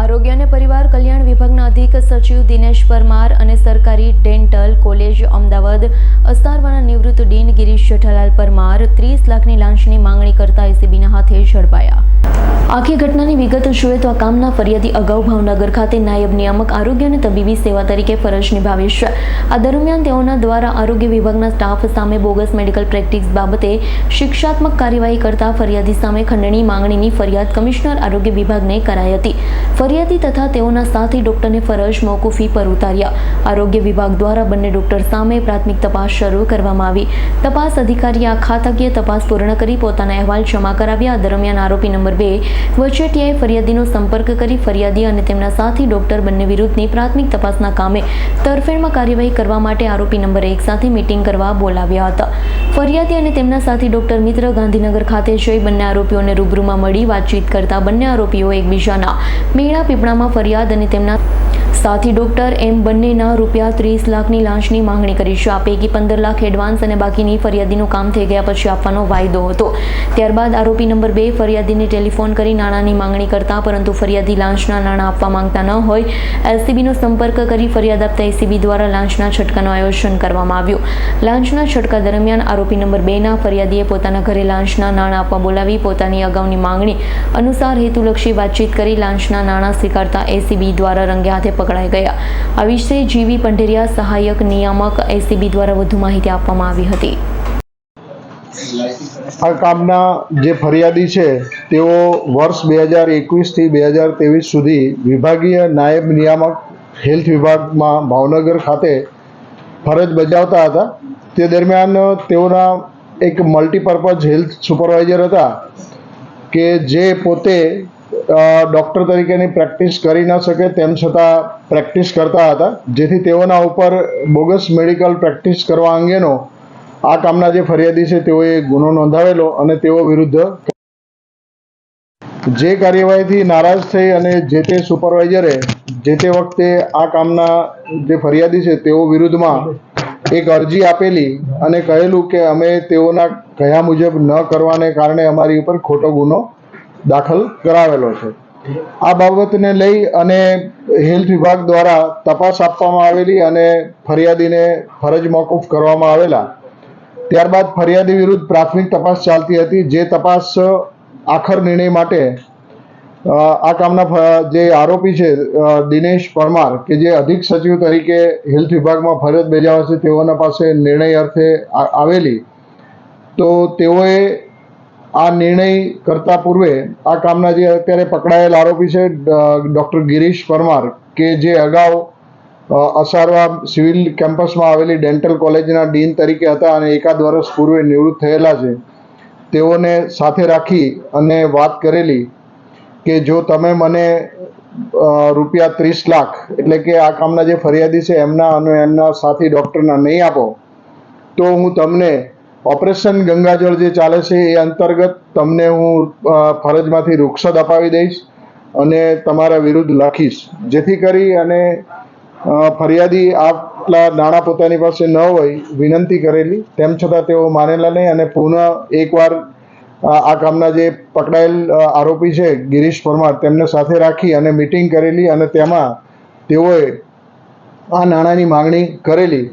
આરોગ્ય અને પરિવાર કલ્યાણ વિભાગના અધિક સચિવ દિનેશ પરમાર અને સરકારી ડેન્ટલ કોલેજ અમદાવાદ અસ્તારવાના નિવૃત્ત ડીન ગિરીશ જેઠાલાલ પરમાર ત્રીસ લાખની લાંચની માંગણી કરતા એસીબીના હાથે ઝડપાયા. આખી ઘટનાની વિગત જોઈએ તો આ કામના ફરિયાદી અગાઉ ભાવનગર ખાતે નાયબ નિયામક આરોગ્ય અને તબીબી સેવા તરીકે ફરજ નિભાવી છે આ દરમિયાન તેઓના દ્વારા આરોગ્ય વિભાગના સ્ટાફ સામે બોગસ મેડિકલ પ્રેક્ટિસ બાબતે શિક્ષાત્મક કાર્યવાહી કરતા ફરિયાદી સામે ખંડણી માંગણીની ફરિયાદ કમિશનર આરોગ્ય વિભાગને કરાઈ હતી. ફરિયાદી તથા તેઓના સાથી ડોક્ટરને ફરજ મોકૂફી પર ઉતાર્યા. આરોગ્ય વિભાગ દ્વારા બંને ડોક્ટર સામે પ્રાથમિક તપાસ શરૂ કરવામાં આવી. તપાસ અધિકારીએ આ ખાતાકીય તપાસ પૂર્ણ કરી પોતાના અહેવાલ જમા કરાવ્યા. દરમિયાન આરોપી નંબર બે વચેટિયાએ ફરિયાદીનો સંપર્ક કરી ફરિયાદી અને તેમના સાથી ડોક્ટર બંને વિરુદ્ધની પ્રાથમિક તપાસના કામે તરફેણમાં કાર્યવાહી કરવા માટે આરોપી નંબર એક સાથે મીટિંગ કરવા બોલાવ્યા હતા. ફરિયાદી અને તેમના સાથી ડોક્ટર મિત્ર ગાંધીનગર ખાતે જઈ બંને આરોપીઓને રૂબરૂમાં મળી વાતચીત કરતા બંને આરોપીઓ એકબીજાના મેળા પીપળામાં ફરિયાદ અને તેમના સાથી ડોક્ટર એમ બંનેના રૂપિયા ત્રીસ લાખની લાંચની માંગણી કરી. છે આ પૈકી પંદર લાખ એડવાન્સ અને બાકીની ફરિયાદીનું કામ થઈ ગયા પછી આપવાનો વાયદો હતો. ત્યારબાદ આરોપી નંબર બે ફરિયાદીને ટેલિફોન કરી નાણાંની માંગણી કરતા, પરંતુ ફરિયાદી લાંચના નાણાં આપવા માંગતા ન હોય. એલસીબીનો સંપર્ક કરી ફરિયાદ આપતા એસીબી દ્વારા લાંચના છટકાનું આયોજન કરવામાં આવ્યું. લાંચના છટકા દરમિયાન આરોપી નંબર બેના ફરિયાદીએ પોતાના ઘરે લાંચના નાણાં આપવા બોલાવી પોતાની અગાઉની માંગણી અનુસાર હેતુલક્ષી વાતચીત કરી લાંચના નાણાં સ્વીકારતા એસીબી દ્વારા રંગે હાથે પકડાઈ ગયા. આ વિશે જીવી પંઢેરિયા સહાયક નિયામક એસીબી દ્વારા વધુ માહિતી આપવામાં આવી હતી. આ કામના જે ફરિયાદી છે, તેઓ વર્ષ બે હજાર એકવીસથી બે હજાર ત્રેવીસ સુધી વિભાગીય નાયબ નિયામક હેલ્થ વિભાગમાં ભાવનગર ખાતે ફરજ બજાવતા હતા. તે દરમિયાન તેઓના એક મલ્ટીપર્પઝ હેલ્થ સુપરવાઇઝર હતા કે જે પોતે ડૉક્ટર તરીકેની પ્રેક્ટિસ કરી ન શકે તેમ છતાં પ્રેક્ટિસ કરતા હતા. જેથી તેઓના ઉપર બોગસ મેડિકલ પ્રેક્ટિસ કરવા અંગેનો આ કામના જે ફરિયાદી છે તેઓએ ગુનો નોંધાવેલો અને તેઓ વિરુદ્ધ જે કાર્યવાહીથી નારાજ થઈ અને જે તે સુપરવાઇઝરે જે તે વખતે આ કામના જે ફરિયાદી છે તેઓ વિરુદ્ધમાં એક અરજી આપેલી અને કહેલું કે અમે તેઓના કહ્યા મુજબ ન કરવાને કારણે અમારી ઉપર ખોટો ગુનો દાખલ કરાવેલો છે. આ બાબતને લઈ અને હેલ્થ વિભાગ દ્વારા તપાસ આપવામાં આવેલી અને ફરિયાદીને ફરજ મોકૂફ કરવામાં આવેલા. ત્યારબાદ ફરિયાદી વિરુદ્ધ પ્રાથમિક તપાસ ચાલતી હતી, જે તપાસ આખર નિર્ણય માટે આ કામના જે આરોપી છે દિનેશ પરમાર, કે જે અધિક સચિવ તરીકે હેલ્થ વિભાગમાં ફરજ બજાવે છે, તેઓના પાસે નિર્ણય અર્થે આવેલી. તો તેઓએ આ નિર્ણય કરતા પૂર્વે આ કામના જે અત્યારે પકડાયેલ આરોપી છે ડૉક્ટર ગિરીશ પરમાર, કે જે અગાઉ અસારવા સિવિલ કેમ્પસમાં આવેલી ડેન્ટલ કોલેજના ડીન તરીકે હતા અને એકાદ વર્ષ પૂર્વે નિવૃત્ત થયેલા છે. તેઓને સાથે રાખી અને વાત કરેલી કે જો તમે મને રૂપિયા ત્રીસ લાખ, એટલે કે આ કામના જે ફરિયાદી છે, એમના અને એમના સાથી ડૉક્ટરના નહીં આપો, તો હું તમને ઓપરેશન ગંગાજળ જે ચાલે છે એ અંતર્ગત તમને હું ફરજમાંથી રૂખસદ અપાવી દઈશ અને તમારા વિરુદ્ધ લખીશ. જેથી કરી અને ફરિયાદી આટલા નાણાં પોતાની પાસે ન હોય, વિનંતી કરેલી. તેમ છતાં તેઓ માનેલા નહીં અને પુનઃ એકવાર આ કામના જે પકડાયેલ આરોપી છે, ગિરીશ પરમાર, તેમને સાથે રાખી અને મિટિંગ કરેલી અને તેમાં તેઓએ આ નાણાંની માંગણી કરેલી.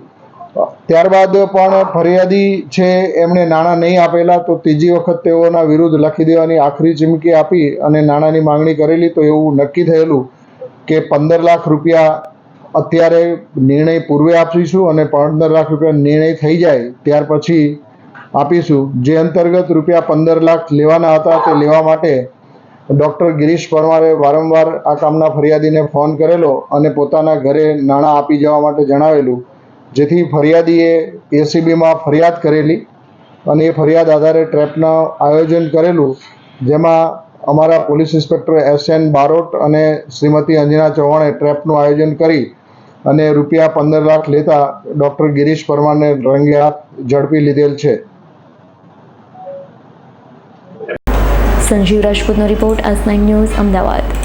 ત્યારબાદ પણ ફરિયાદી છે, એમણે નાણાં નહીં આપેલા, તો ત્રીજી વખત તેઓના વિરુદ્ધ લખી દેવાની આખરી ચીમકી આપી અને નાણાંની માંગણી કરેલી, તો એવું નક્કી થયેલું કે પંદર લાખ રૂપિયા અત્યારે નિર્ણય પૂર્વે આપીશું અને પંદર લાખ રૂપિયા નિર્ણય થઈ જાય, ત્યાર પછી આપીશું. જે અંતર્ગત રૂપિયા પંદર લાખ લેવાના હતા, તે લેવા માટે ડૉક્ટર ગિરીશ પરમારે વારંવાર આ કામના ફરિયાદીને ફોન કરેલો અને પોતાના ઘરે નાણાં આપી જવા માટે જણાવેલું. જેથી ફરિયાદીએ એસીબીમાં ફરિયાદ કરેલી અને એ ફરિયાદ આધારે ટ્રેપનું આયોજન કરેલું, જેમાં અમારા police inspector S N Barot અને શ્રીમતી અંજના ચૌહાણે ટ્રેપનું આયોજન કરી અને રૂપિયા પંદર લાખ લેતા ડૉક્ટર ગિરીશ પરમારને રંગે ઝડપી લીધેલ છે. Sanjeev રાજપૂતનો report S nine news, Ahmedabad.